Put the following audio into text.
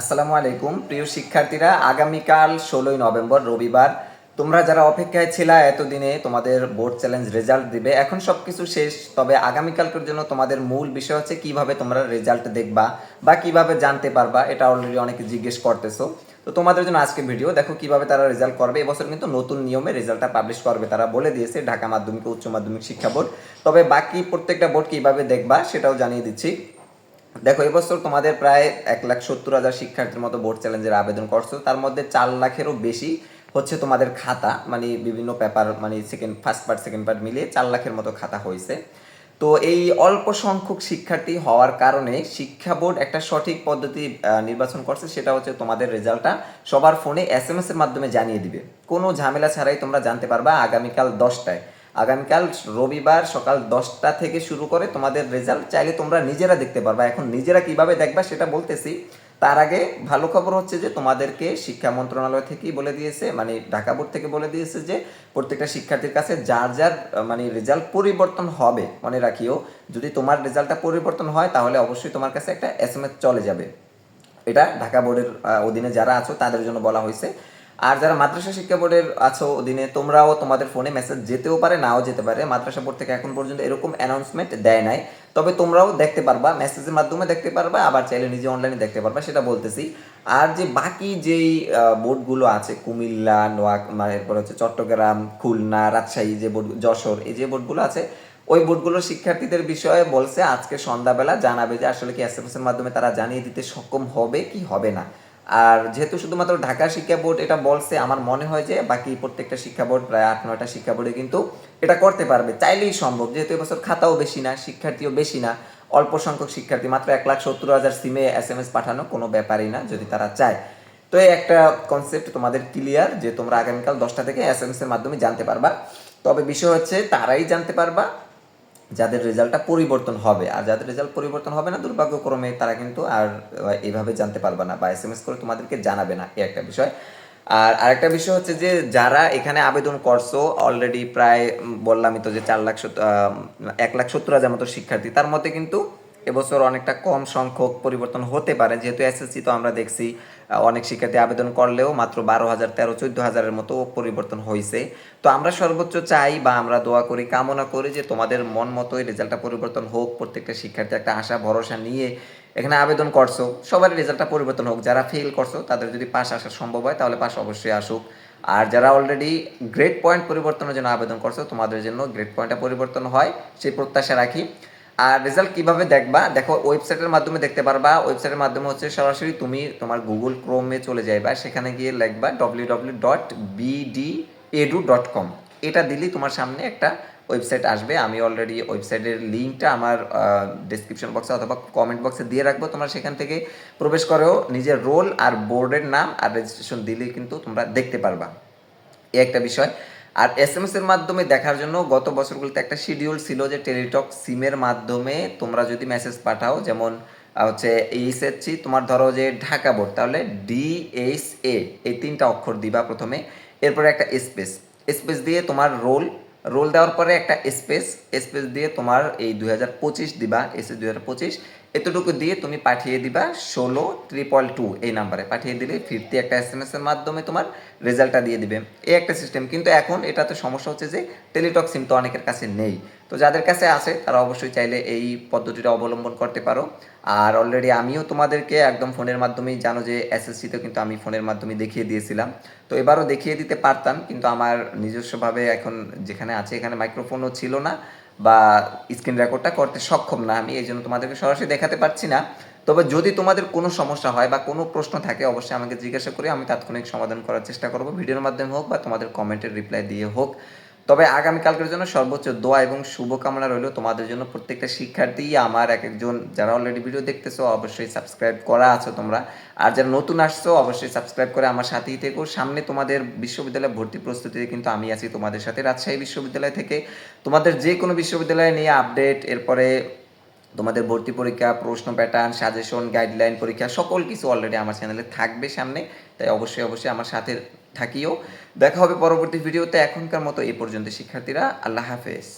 আসসালামু আলাইকুম। প্রিয় শিক্ষার্থীরা, আগামীকাল ষোলোই নভেম্বর, রবিবার। তোমরা যারা অপেক্ষায় ছিলা, এতদিনে তোমাদের বোর্ড চ্যালেঞ্জ রেজাল্ট দিবে। এখন সব কিছু শেষ, তবে আগামীকালকের জন্য তোমাদের মূল বিষয় হচ্ছে কীভাবে তোমরা রেজাল্ট দেখবা বা কীভাবে জানতে পারবা, এটা অলরেডি অনেকে জিজ্ঞেস করতেছো। তো তোমাদের জন্য আজকে ভিডিও, দেখো কীভাবে তারা রেজাল্ট করবে। এবছর কিন্তু নতুন নিয়মে রেজাল্টটা পাবলিশ করবে, তারা বলে দিয়েছে ঢাকা মাধ্যমিক উচ্চ মাধ্যমিক শিক্ষা বোর্ড। তবে বাকি প্রত্যেকটা বোর্ড কীভাবে দেখবা, সেটাও জানিয়ে দিচ্ছি। দেখো এবছর তোমাদের প্রায় এক লাখ সত্তর হাজার শিক্ষার্থীর মতো বোর্ড চ্যালেঞ্জের আবেদন করছ। তার মধ্যে চার লাখেরও বেশি হচ্ছে তোমাদের খাতা মানে বিভিন্ন পেপার মানে second first part second part মিলিয়ে চার লাখের মতো খাতা হয়েছে। তো এই অল্প সংখ্যক শিক্ষার্থী হওয়ার কারণে শিক্ষা বোর্ড একটা সঠিক পদ্ধতি নির্বাচন করছে, সেটা হচ্ছে তোমাদের রেজাল্টটা সবার ফোনে এস এম এস এর মাধ্যমে জানিয়ে দিবে। কোনো ঝামেলা ছাড়াই তোমরা জানতে পারবা আগামীকাল দশটায়। আগামীকাল রবিবার সকাল দশটা থেকে শুরু করে তোমাদের রেজাল্ট চাইলে তোমরা নিজেরা দেখতে পারবা। এখন নিজেরা কীভাবে দেখবা সেটা বলতেছি। তার আগে ভালো খবর হচ্ছে যে তোমাদেরকে শিক্ষা মন্ত্রণালয় থেকেই বলে দিয়েছে মানে ঢাকা বোর্ড থেকে বলে দিয়েছে যে প্রত্যেকটা শিক্ষার্থীর কাছে যার যার মানে রেজাল্ট পরিবর্তন হবে, মনে রাখিও। যদি তোমার রেজাল্টটা পরিবর্তন হয় তাহলে অবশ্যই তোমার কাছে একটা এস চলে যাবে। এটা ঢাকা বোর্ডের অধীনে যারা আছো তাদের জন্য বলা হয়েছে। আর যারা মাদ্রাসা শিক্ষা বোর্ডের আছো অধীনে, তোমরাও তোমাদের ফোনে মেসেজ যেতেও পারে, নাও যেতে পারে। মাদ্রাসা বোর্ড থেকে এখন পর্যন্ত এরকম অ্যানাউন্সমেন্ট দেয় নাই। তবে তোমরাও দেখতে পারবা মেসেজের মাধ্যমে দেখতে পারবা, আবার চাইলে নিজে অনলাইনে দেখতে পারবা, সেটা বলতেছি। আর যে বাকি যেই বোর্ডগুলো আছে, কুমিল্লা মানে এরপর হচ্ছে চট্টগ্রাম, খুলনা, রাজশাহী, যে বোর্ড, যশোর, এই যে বোর্ডগুলো আছে, ওই বোর্ডগুলোর শিক্ষার্থীদের বিষয়ে বলছে, আজকে সন্ধ্যাবেলা জানাবে যে আসলে কি এস এর মাধ্যমে তারা জানিয়ে দিতে সক্ষম হবে কি হবে না। আর যেহেতু শুধুমাত্র ঢাকা শিক্ষা বোর্ড এটা বলছে, আমার মনে হয় যে বাকি প্রত্যেকটা শিক্ষা বোর্ড, প্রায় আট, নয়টা শিক্ষা বোর্ডে কিন্তু এটা করতে পারবে। চাইলেই সম্ভব, যেহেতু এবছর খাতাও বেশি না, শিক্ষার্থীও বেশি না, অল্প সংখ্যক শিক্ষার্থী, মাত্র এক লাখ সত্তর হাজার সিমে এস এম এস পাঠানো কোনো ব্যাপারই না, যদি তারা চায়। তো এই একটা কনসেপ্ট তোমাদের ক্লিয়ার যে তোমরা আগামীকাল দশটা থেকে এস এম এস এর মাধ্যমে জানতে পারবা। তবে বিষয় হচ্ছে, তারাই জানতে পারবা যাদের রেজাল্টটা পরিবর্তন হবে। আর যাদের রেজাল্ট পরিবর্তন হবে না, দুর্ভাগ্যক্রমে তারা কিন্তু আর এইভাবে জানতে পারবে না বা এস এম এস করে তোমাদেরকে জানাবে না, এই একটা বিষয়। আর আরেকটা বিষয় হচ্ছে যে, যারা এখানে আবেদন করছ অলরেডি প্রায় বললামই তো যে চার লাখ এক লাখ সত্তর হাজার মতো শিক্ষার্থী। তার মধ্যে কিন্তু এবছর অনেকটা কম সংখ্যক পরিবর্তন হতে পারে। যেহেতু এসএসসি তো আমরা দেখছি অনেক শিক্ষার্থী আবেদন করলেও মাত্র বারো হাজার, তেরো, চোদ্দ হাজারের মতো পরিবর্তন হয়েছে। তো আমরা সর্বোচ্চ চাই বা আমরা দোয়া করি, কামনা করি যে তোমাদের মন মতোই রেজাল্টটা পরিবর্তন হোক। প্রত্যেকটা শিক্ষার্থী একটা আশা, ভরসা নিয়ে এখানে আবেদন করছ। সবার রেজাল্টটা পরিবর্তন হোক। যারা ফেল করছ, তাদের যদি পাশ আসা সম্ভব হয়, তাহলে পাশ অবশ্যই আসুক। আর যারা অলরেডি গ্রেড পয়েন্ট পরিবর্তনের জন্য আবেদন করছ, তোমাদের জন্য গ্রেড পয়েন্টটা পরিবর্তন হয়। সেই প্রত্যাশা রাখি। আর রেজাল্ট কীভাবে দেখবা? দেখো ওয়েবসাইটের মাধ্যমে দেখতে পারবা। ওয়েবসাইটের মাধ্যমে হচ্ছে সরাসরি তুমি তোমার গুগল ক্রোমে চলে যাইবা। সেখানে গিয়ে লিখবা W W dot BD edu dot com এটা দিলেই তোমার সামনে একটা ওয়েবসাইট আসবে। আমি অলরেডি ওয়েবসাইটের লিঙ্কটা আমার ডিসক্রিপশন বক্সে অথবা কমেন্ট বক্সে দিয়ে রাখব। তোমরা সেখান থেকে প্রবেশ করেও নিজের রোল আর বোর্ডের নাম আর রেজিস্ট্রেশন দিলেই কিন্তু তোমরা দেখতে পারবা। এই একটা বিষয়। আর এস এম এর মাধ্যমে দেখার জন্য গত বছরগুলোতে একটা শিডিউল ছিল যে টেলিটক সিমের মাধ্যমে তোমরা যদি মেসেজ পাঠাও, যেমন হচ্ছে এইচএসসি তোমার ধরো যে ঢাকা বোর্ড তাহলে ডি এইচ এ এই তিনটা অক্ষর দিবা প্রথমে। এরপরে একটা স্পেস স্পেস দিয়ে তোমার রোল রোল দেওয়ার পরে একটা স্পেস স্পেস দিয়ে তোমার এই দুই হাজার পঁচিশ দিবা এসে দুই এতটুকু দিয়ে তুমি পাঠিয়ে দিবা ষোলো ট্রিপল টু এই নাম্বারে পাঠিয়ে দিলে ফিরতি একটা এস এম এসের মাধ্যমে তোমার রেজাল্টটা দিয়ে দিবে। এই একটা সিস্টেম কিন্তু এখন এটাতে সমস্যা হচ্ছে যে টেলিটক সিম তো অনেকের কাছে নেই। তো যাদের কাছে আছে, তারা অবশ্যই চাইলে এই পদ্ধতিটা অবলম্বন করতে পারো। আর অলরেডি আমিও তোমাদেরকে একদম ফোনের মাধ্যমেই জানো যে এসএসসিতে কিন্তু আমি ফোনের মাধ্যমে দেখিয়ে দিয়েছিলাম। তো এবারও দেখিয়ে দিতে পারতাম, কিন্তু আমার নিজস্বভাবে এখন যেখানে আছে, এখানে মাইক্রোফোনও ছিল না বা স্ক্রিন রেকর্ডটা করতে সক্ষম না আমি এই জন্য তোমাদেরকে সরাসরি দেখাতে পারছি না। তবে যদি তোমাদের কোনো সমস্যা হয় বা কোনো প্রশ্ন থাকে, অবশ্যই আমাকে জিজ্ঞাসা করে আমি তাৎক্ষণিক সমাধান করার চেষ্টা করব। ভিডিওর মাধ্যমে হোক বা তোমাদের কমেন্টের রিপ্লাই দিয়ে হোক। তবে আগামীকালকের জন্য সর্বোচ্চ দোয়া এবং শুভকামনা রইল তোমাদের জন্য। প্রত্যেকটা শিক্ষার্থী, আমার এক একজন যারা অলরেডি ভিডিও দেখতেছো, অবশ্যই সাবস্ক্রাইব করা আছো তোমরা। আর যারা নতুন আসছো, অবশ্যই সাবস্ক্রাইব করে আমার সাথেই থেকো। সামনে তোমাদের বিশ্ববিদ্যালয়ে ভর্তি প্রস্তুতিতে কিন্তু আমি আছি তোমাদের সাথে রাজশাহী বিশ্ববিদ্যালয় থেকে। তোমাদের যে কোনো বিশ্ববিদ্যালয় নিয়ে আপডেট এরপরে তোমাদের ভর্তি পরীক্ষা, প্রশ্ন প্যাটার্ন সাজেশন গাইডলাইন পরীক্ষা, সকল কিছু অলরেডি আমার চ্যানেলে থাকবে সামনে। তাই অবশ্যই অবশ্যই আমার সাথে থাকিও। দেখা হবে পরবর্তী ভিডিওতে এখনকার মতো এই পর্যন্ত, শিক্ষার্থীরা, আল্লাহ হাফেজ।